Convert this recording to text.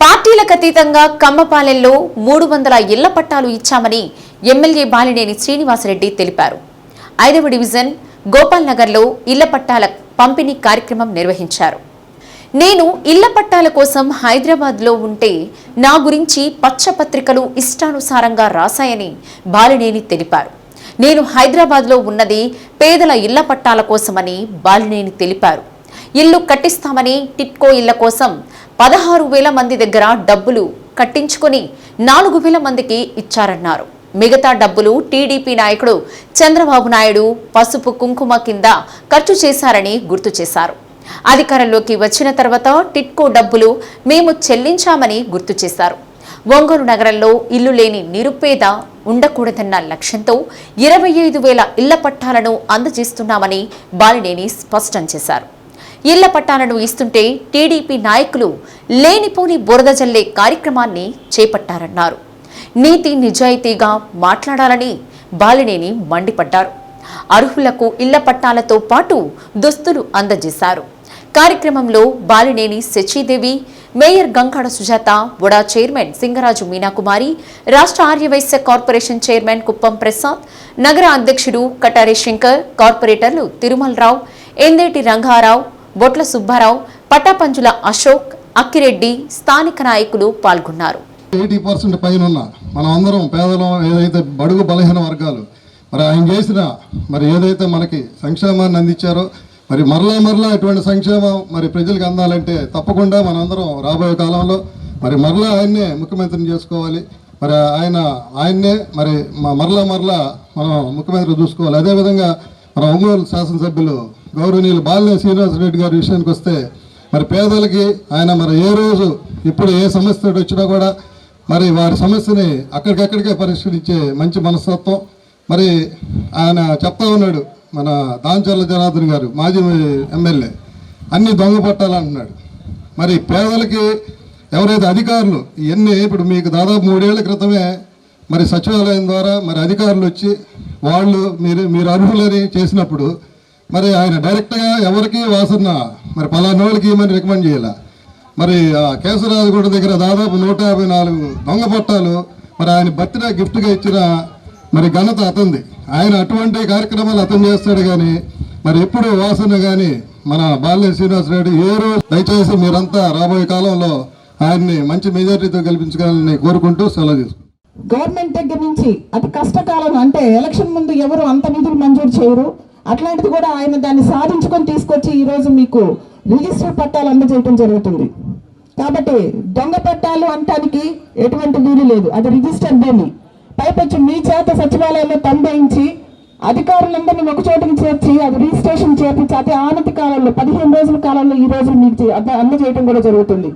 పార్టీలకు అతీతంగా కమ్మపాలెంలో మూడు వందల ఇళ్ళ పట్టాలు ఇచ్చామని ఎమ్మెల్యే బాలినేని శ్రీనివాసరెడ్డి తెలిపారు. ఐదవ డివిజన్ గోపాల్ నగర్లో ఇళ్ళ పట్టాల పంపిణీ కార్యక్రమం నిర్వహించారు. నేను ఇళ్ళ పట్టాల కోసం హైదరాబాద్లో ఉంటే నా గురించి పచ్చపత్రికలు ఇష్టానుసారంగా రాశాయని బాలినేని తెలిపారు. నేను హైదరాబాద్లో ఉన్నది పేదల ఇళ్ళ పట్టాల కోసమని బాలినేని తెలిపారు. ఇల్లు కట్టిస్తామని టిట్కో ఇళ్ళ కోసం పదహారు వేల మంది దగ్గర డబ్బులు కట్టించుకొని నాలుగు వేల మందికి ఇచ్చారన్నారు. మిగతా డబ్బులు టీడీపీ నాయకుడు చంద్రబాబు నాయుడు పసుపు కుంకుమ కింద ఖర్చు చేశారని గుర్తు చేశారు. అధికారంలోకి వచ్చిన తర్వాత టిట్కో డబ్బులు మేము చెల్లించామని గుర్తు చేశారు. ఒంగోలు నగరంలో ఇల్లు లేని నిరుపేద ఉండకూడదన్న లక్ష్యంతో ఇరవై ఐదు వేల ఇళ్ళ పట్టాలను అందజేస్తున్నామని బాలినేని స్పష్టం చేశారు. ఇళ్ళ పట్టాలను ఇస్తుంటే టీడీపీ నాయకులు లేనిపోని బురద జల్లే కార్యక్రమాన్ని చేపట్టారన్నారు. నీతి నిజాయితీగా మాట్లాడాలని బాలినేని మండిపడ్డారు. అర్హులకు ఇళ్ళ పట్టాలతో పాటు దుస్తులు అందజేశారు. కార్యక్రమంలో బాలినేని శచీదేవి మేయర్ గంగాడ సుజాత బుడా చైర్మన్ సింగరాజు మీనాకుమారి రాష్ట్ర ఆర్యవైశ్య కార్పొరేషన్ చైర్మన్ కుప్పం ప్రసాద్ నగర అధ్యక్షుడు కటారి శంకర్ కార్పొరేటర్లు తిరుమలరావు ఎందేటి రంగారావు బొట్ల సుబ్బారావు పటాపంచుల అశోక్ అక్కిరెడ్డి స్థానిక నాయకులు పాల్గొన్నారు. ఎయిటీ పర్సెంట్ పైన ఉన్న మనం అందరం పేదలం ఏదైతే బడుగు బలహీన వర్గాలు మరి ఆయన చేసిన మరి ఏదైతే మనకి సంక్షేమాన్ని అందించారో మరి మరలా మరలా ఇటువంటి సంక్షేమం మరి ప్రజలకు అందాలంటే తప్పకుండా మనందరం రాబోయే కాలంలో మరి మరలా ఆయన్నే ముఖ్యమంత్రిని చేసుకోవాలి. మరి ఆయన ఆయన్నే మరి మరలా మరలా మనం ముఖ్యమంత్రి చూసుకోవాలి. అదేవిధంగా మన ఒంగోలు శాసనసభ్యులు గౌరవనీయులు బాలినేని శ్రీనివాసరెడ్డి గారి విషయానికి వస్తే మరి పేదలకి ఆయన మరి ఏ రోజు ఇప్పుడు ఏ సమస్య వచ్చినా కూడా మరి వారి సమస్యని అక్కడికక్కడికే పరిష్కరించే మంచి మనస్తత్వం. మరి ఆయన చెప్తా ఉన్నాడు మన దాంచర్ల జనార్దన్ గారు మాజీ ఎమ్మెల్యే అన్ని దొంగ పట్టాలంటున్నాడు. మరి పేదలకి ఎవరైతే అధికారులు ఇవన్నీ ఇప్పుడు మీకు దాదాపు మూడేళ్ళ క్రితమే మరి సచివాలయం ద్వారా మరి అధికారులు వచ్చి వాళ్ళు మీరు మీరు అర్హులని చేసినప్పుడు మరి ఆయన డైరెక్ట్గా ఎవరికి వాసన? మరి పలానోళ్ళకి ఇవ్వమని రికమెండ్ చేయాల? మరి ఆ కేశరాజగూడ దగ్గర దాదాపు నూట యాభై నాలుగు దొంగ పట్టాలు మరి ఆయన బర్త్డే గిఫ్ట్గా ఇచ్చిన మరి ఘనత అతంది ఆయన అటువంటి కార్యక్రమాలు అతను చేస్తాడు కానీ మరి ఎప్పుడు వాసన కానీ మన బాల్య శ్రీనివాసరెడ్డి ఏ రోజు దయచేసి మీరంతా రాబోయే కాలంలో ఆయన్ని మంచి మెజారిటీతో గెలిపించుకోవాలని కోరుకుంటూ సెలవు తీసుకుంటాం గవర్నమెంట్ దగ్గర నుంచి అతి కష్టకాలం అంటే ఎలక్షన్ ముందు ఎవరు అంత నిధులు మంజూరు చేయరు. అట్లాంటిది కూడా ఆయన దాన్ని సాధించుకొని తీసుకొచ్చి ఈ రోజు మీకు రిజిస్టర్ పట్టాలు అందజేయటం జరుగుతుంది. కాబట్టి దొంగ పట్టాలు అంటానికి ఎటువంటి వీలు లేదు. అది రిజిస్టర్ దేని పైపొచ్చి మీ చేత సచివాలయంలో పంపించి అధికారులందరినీ ఒక చోటికి చేర్చి అది రిజిస్ట్రేషన్ చేపించి అతి ఆనతి కాలంలో పదిహేను రోజుల కాలంలో ఈ రోజు మీకు అందజేయటం కూడా జరుగుతుంది.